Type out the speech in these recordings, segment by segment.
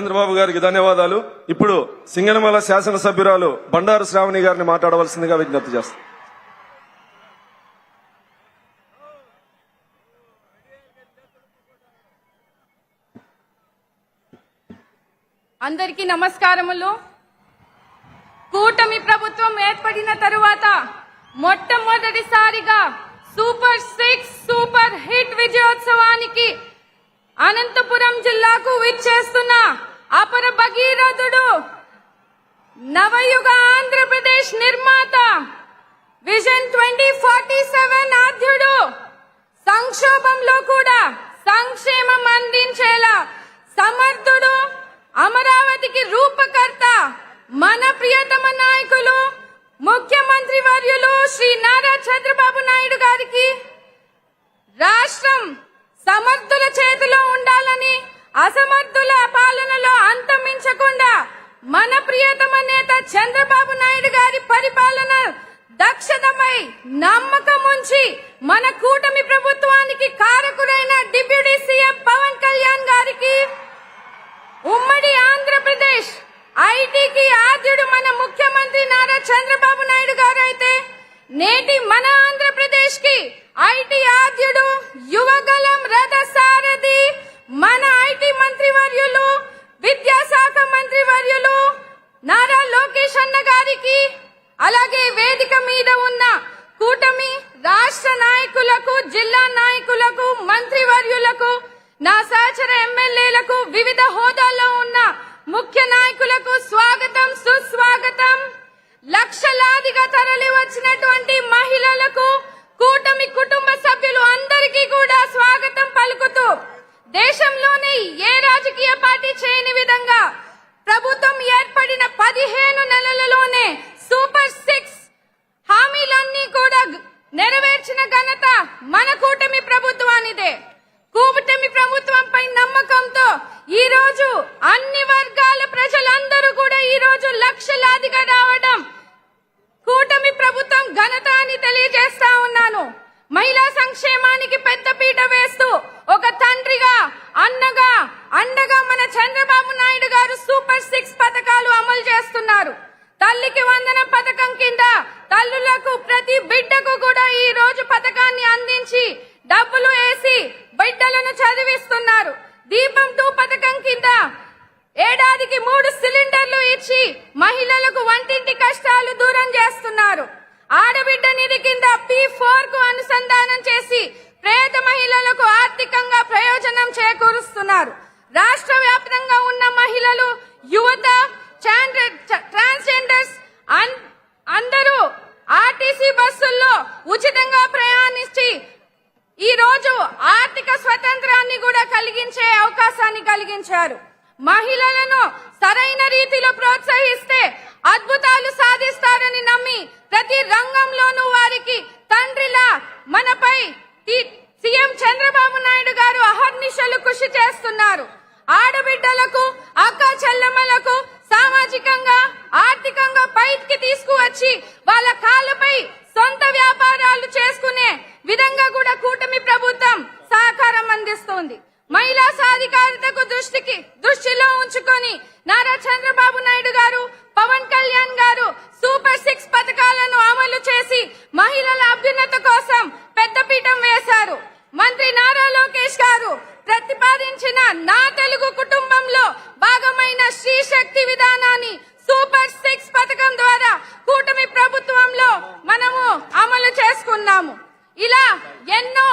చంద్రబాబు గారికి ధన్యవాదాలు. ఇప్పుడు సింగనమల శాసనసభ్యురాలు బండారు శ్రావణి గారిని మాట్లాడవలసిందిగా విజ్ఞప్తి చేస్తాను అందరికీ నమస్కారములు. కూటమి ప్రభుత్వం ఏర్పడిన తరువాత మొట్టమొదటిసారిగా సూపర్ సిక్స్ సూపర్ హిట్ విజయోత్సవానికి అనంతపురం జిల్లాకు విచ్చేస్తున్న అపర భగీరథుడు నవయుగ ఆంధ్రప్రదేశ్ నిర్మాత విజన్ ట్వంటీ ఫార్టీ సెవెన్ ఆద్యుడు సంక్షోభంలో కూడా సంక్షేమం అందించేలా ప్రియతమ నేత చంద్రబాబు నాయుడు గారి పరిపాలన దక్షతపై నమ్మకం ఉంచి మన కూటమి ప్రభుత్వానికి కారకుడైన డిప్యూటీ సీఎం పవన్ కళ్యాణ్ గారికి ఉమ్మడి ఆంధ్రప్రదేశ్ ఐటీకి ఆద్యుడు మన ముఖ్యమంత్రి నారా చంద్రబాబు నాయుడు గారు అయితే నేటి మన ఆంధ్రప్రదేశ్కి ఐటీ ఆద్యుడు యువగలం రథ సారథి మన ఐటీ మంత్రి వర్యులు విద్యాశాఖ మంత్రి వివిధ హోదాల్లో మహిళా సంక్షేమానికి పెద్దపీట వేస్తూ ఒక తండ్రిగా అన్నగా అండగా మన చంద్రబాబు నాయుడు గారు సూపర్ సిక్స్ పథకాలు అమలు చేస్తున్నారు. తల్లికి వందన పథకం కింద తల్లులకు ప్రతి బిడ్డకు కూడా ఈ రోజు పథకాన్ని అందించి డబ్బులు వేసి బిడ్డలను చదివిస్తున్నారు. దీపం టూ పథకం కింద ఏడాదికి మూడు సిలిండర్లు ఇచ్చి మహిళలకు వంటింటి ఆడబిడ్డ నిధి కింద పి ఫోర్కు అనుసంధానం చేసి పేద మహిళలకు ఆర్థికంగా ప్రయోజనం చేకూరుస్తున్నారు. రాష్ట్ర వ్యాప్తంగా ఉన్న మహిళలు యువత ట్రాన్స్జెండర్స్ అందరూ ఆర్టీసీ బస్సుల్లో ఉచితంగా ప్రయాణించి ఈ రోజు ఆర్థిక స్వతంత్రాన్ని కూడా కలిగించే అవకాశాన్ని కలిగించారు. మహిళలను సరైన రీతిలో ప్రోత్సహిస్తే అద్భుతాలు సాధిస్తారని నమ్మి ప్రతి రంగంలోనూ వారికి తండ్రిలా మనపై సీఎం చంద్రబాబు నాయుడు గారు అహర్నిశలు కృషి చేస్తున్నారు. ఆడబిడ్డలకు అక్క చెల్లెమ్మలకు సామాజికంగా ఆర్థికంగా పైకి తీసుకువచ్చి వాళ్ళ కాళ్ళపై సొంత వ్యాపారాలు చేసుకునే విధంగా కూడా కూటమి ప్రభుత్వం సహకారం అందిస్తోంది. మహిళా సాధికారితకు దృష్టికి దృష్టిలో ఉంచుకొని నారా చంద్రబాబు నాయుడు గారు పవన్ కళ్యాణ్ గారు సూపర్ సిక్స్ పథకాలను అమలు చేసి మహిళల అభ్యున్నత కోసం పెద్దపీఠం వేశారు మంత్రి నారా లోకేష్ గారు ప్రతిపాదించిన నా తెలుగు కుటుంబంలో భాగమైన శ్రీ శక్తి విధానాన్ని సూపర్ సిక్స్ పథకం ద్వారా కూటమి ప్రభుత్వంలో మనము అమలు చేసుకున్నాము ఇలా ఎన్నో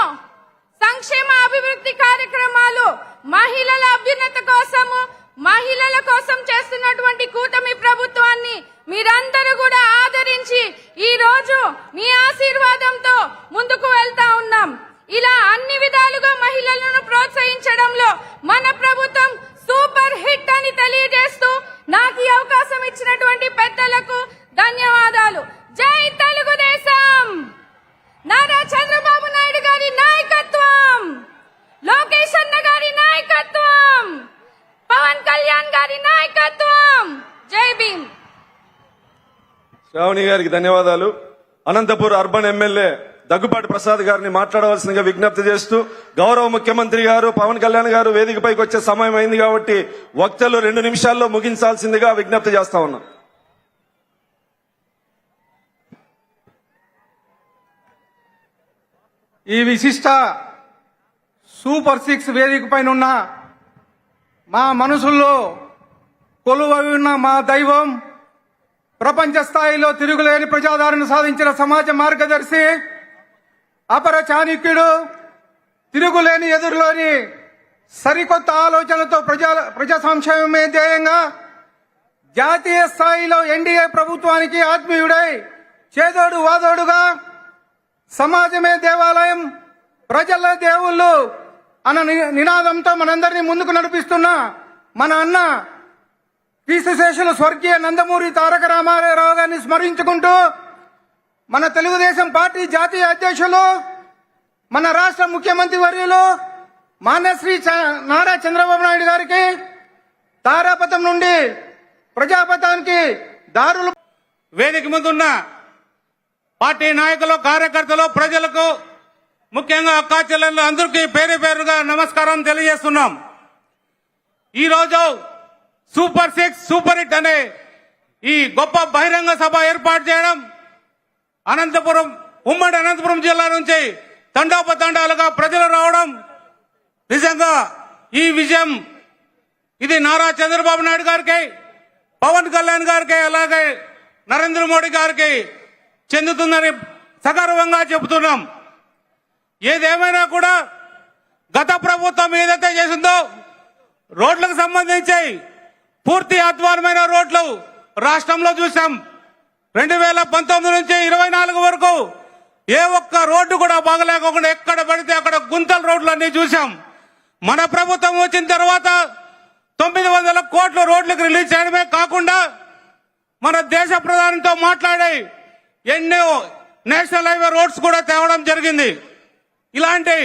సంక్షేమ అభివృద్ధి కార్యక్రమాలు మహిళల అభ్యున్నత కోసము మహిళల కోసం చేస్తున్నటువంటి కూటమి ప్రభుత్వాన్ని మీరందరూ కూడా ఆదరించి ఈ రోజు మీ ఆశీర్వాదంతో ముందుకు వెళ్తా ఉన్నాం. ఇలా అన్ని విధాలుగా మహిళలను ప్రోత్సహించడంలో మన ప్రభుత్వం సూపర్ హిట్ అని తెలియజేస్తూ నాకు ఈ అవకాశం ఇచ్చినటువంటి పెద్దలకు ధన్యవాదాలు జై తెలుగుదేశం నారా చంద్రబాబు నాయుడు గారి నాయకత్వం లోకేష్ అన్న గారి నాయకత్వం పవన్ కళ్యాణ్ గారి నాయకత్వం జై భీమ్ శ్రావణి గారికి ధన్యవాదాలు. అనంతపూర్ అర్బన్ ఎమ్మెల్యే దగ్గుపాటి ప్రసాద్ గారిని మాట్లాడవలసిందిగా విజ్ఞప్తి చేస్తూ గౌరవ ముఖ్యమంత్రి గారు పవన్ కళ్యాణ్ గారు వేదికపైకి వచ్చే సమయం అయింది కాబట్టి వక్తలు రెండు నిమిషాల్లో ముగించాల్సిందిగా విజ్ఞప్తి చేస్తా ఉన్నాం. ఈ విశిష్ట సూపర్ సిక్స్ వేదిక పైన ఉన్న మా మనసుల్లో కొలువై ఉన్న మా దైవం ప్రపంచ స్థాయిలో తిరుగులేని ప్రజాదరణ సాధించిన సమాజ మార్గదర్శి అపర చాణక్యుడు తిరుగులేని ఎదురులోని సరికొత్త ఆలోచనలతో ప్రజా ప్రజా సంక్షేమమే ధ్యేయంగా జాతీయ స్థాయిలో ఎన్డీఏ ప్రభుత్వానికి ఆత్మీయుడై చేదోడు వాదోడుగా సమాజమే దేవాలయం ప్రజల దేవుళ్ళు అన్న నినాదంతో మనందరినీ ముందుకు నడిపిస్తున్న మన అన్న కీర్తిశేషులు స్వర్గీయ నందమూరి తారక రామారావు గారిని స్మరించుకుంటూ మన తెలుగుదేశం పార్టీ జాతీయ అధ్యక్షులు మన రాష్ట్ర ముఖ్యమంత్రి వర్యులు మాన్యశ్రీ చ- నారా చంద్రబాబు నాయుడు గారికి తారాపథం నుండి ప్రజాపథానికి దారులు వేదిక ముందున్న పార్టీ నాయకులు కార్యకర్తలు ప్రజలకు ముఖ్యంగా అక్కా చెల్లెళ్ళు అందరికీ పేరు పేరుగా నమస్కారం తెలియజేస్తున్నాం. ఈరోజు సూపర్ సిక్స్ సూపర్ హిట్ అనే ఈ గొప్ప బహిరంగ సభ ఏర్పాటు చేయడం అనంతపురం ఉమ్మడి అనంతపురం జిల్లా నుంచి తండోపతండాలుగా ప్రజలు రావడం నిజంగా ఈ విజయం ఇది నారా చంద్రబాబు నాయుడు గారికి పవన్ కళ్యాణ్ గారికి అలాగే నరేంద్ర మోడీ గారికి చెందుతుందని సగర్వంగా చెబుతున్నాం. ఏదేమైనా కూడా గత ప్రభుత్వం ఏదైతే చేసిందో రోడ్లకు సంబంధించి పూర్తి అధ్వానమైన రోడ్లు రాష్ట్రంలో చూసాం రెండు వేల పంతొమ్మిది నుంచి ఇరవై నాలుగు వరకు ఏ ఒక్క రోడ్డు కూడా బాగలేకుండా ఎక్కడ పడితే అక్కడ గుంతల రోడ్లు అన్ని చూసాం మన ప్రభుత్వం వచ్చిన తర్వాత తొమ్మిది వందల కోట్ల రోడ్లకు రిలీజ్ చేయడమే కాకుండా మన దేశ ప్రధానితో మాట్లాడి ఎన్నో నేషనల్ హైవే రోడ్స్ కూడా తేవడం జరిగింది. ఇలాంటి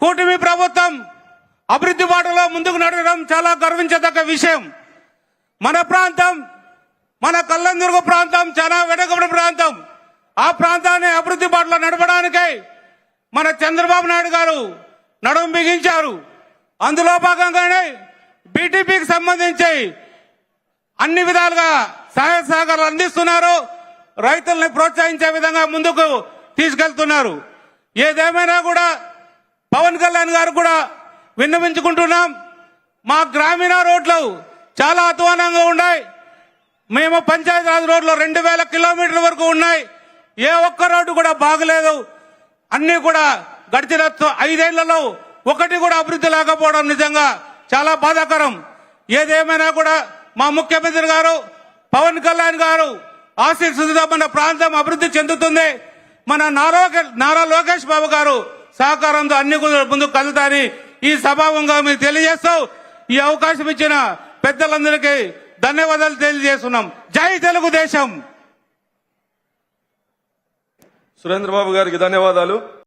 కూటమి ప్రభుత్వం అభివృద్ధి బాటలో ముందుకు నడవడం చాలా గర్వించదగ్గ విషయం. మన ప్రాంతం మన కల్లందుర్గ ప్రాంతం చాలా వెనుకబడి ప్రాంతం. ఆ ప్రాంతాన్ని అభివృద్ధి బాటలో నడపడానికై మన చంద్రబాబు నాయుడు గారు నడుము బిగించారు. అందులో భాగంగానే బీటీపీకి సంబంధించి అన్ని విధాలుగా సహాయ సహకారాలు అందిస్తున్నారు. రైతుల్ని ప్రోత్సహించే విధంగా ముందుకు తీసుకెళ్తున్నారు. ఏదేమైనా కూడా పవన్ కళ్యాణ్ గారు కూడా విన్నవించుకుంటున్నాం. మా గ్రామీణ రోడ్లు చాలా అధ్వానంగా ఉన్నాయి. మేము పంచాయతీరాజ్ రోడ్లు రెండు వేల కిలోమీటర్ల వరకు ఉన్నాయి. ఏ ఒక్క రోడ్డు కూడా బాగలేదు. అన్ని కూడా గడిచిన ఐదేళ్ళలో ఒకటి కూడా అభివృద్ధి లేకపోవడం నిజంగా చాలా బాధాకరం. ఏదేమైనా కూడా మా ముఖ్యమంత్రి గారు పవన్ కళ్యాణ్ గారు ఆశీస్సులతో మన ప్రాంతం అభివృద్ధి చెందుతుంది. మన నారా నారా లోకేష్ బాబు గారు సహకారంతో అన్ని ముందుకు కదుతారని ఈ సభావంగా మీకు తెలియజేస్తూ ఈ అవకాశం ఇచ్చిన పెద్దలందరికీ ధన్యవాదాలు తెలియజేస్తున్నాం. జై తెలుగుదేశం! సురేంద్రబాబు గారికి ధన్యవాదాలు.